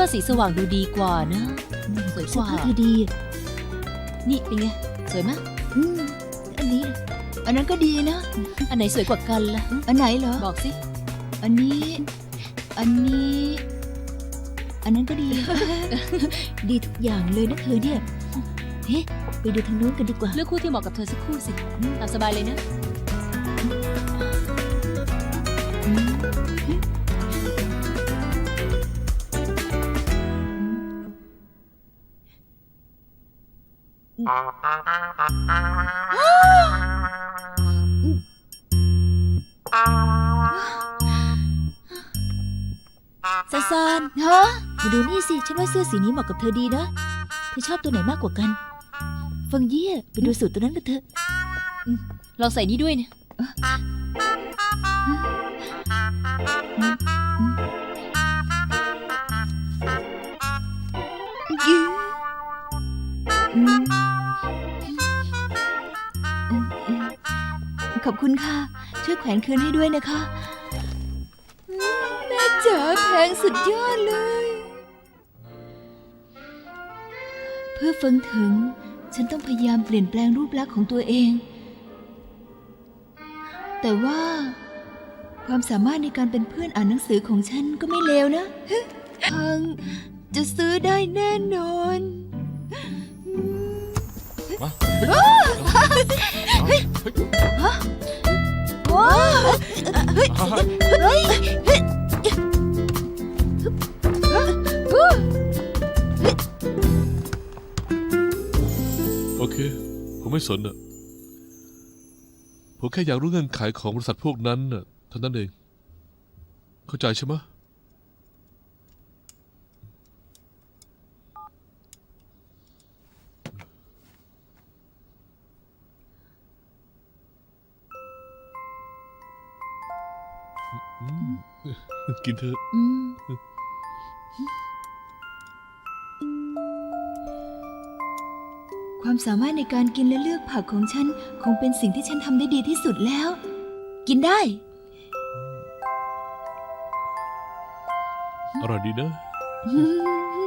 ว่าสีสว่างดูดีกว่านะ สวยกเสื้อว่าผ้าเธอดีอะนี่เป็นไง สวยไหมอืมอันนี้นะอันนั้นก็ดีนะ อันไหนสวยกว่ากันล่ะ อันไหนเหรอ บอกสิ อันนี้ อันนี้ อันนั้นก็ดี ดีทุกอย่างเลยนะเธอเนี่ยเฮ้ไปดูทางนู้นกันดีกว่า เลือกคู่ที่เหมาะกับเธอสักคู่สิตามสบายเลยนะ ซาซานฮะมาดูนี่สิ ฉันว่าเสื้อสีนี้เหมาะกับเธอดีนะ เธอชอบตัวไหนมากกว่ากัน ฟังเยี่ยไปดูสูตรตัวนั้นกันเถอะ ลองใส่นี่ด้วยเนี่ย ขอบคุณค่ะ ช่วยแขวนคืนให้ด้วยนะคะอืมแม่จ๋าแพงสุดยอดเลย เพื่อฟังถึง ฉันต้องพยายามเปลี่ยนแปลงรูปลักษณ์ของตัวเอง แต่ว่า ความสามารถในการเป็นเพื่อนอ่านหนังสือของฉันก็ไม่เลวนะทางจะซื้อได้แน่นอนมาว้าว เฮ้ยเฮ้ยโอเค ผมไม่สนอะผมแค่อยากรู้เงื่อนไขของบริษัทพวกนั้นน่ะเท่านั้นเอง เข้าใจใช่ไหมะ กินเถอะอืมความสามารถในการกินและเลือกผักของฉัน คงเป็นสิ่งที่ฉันทำได้ดีที่สุดแล้ว กินได้ อร่อยดีนะอืม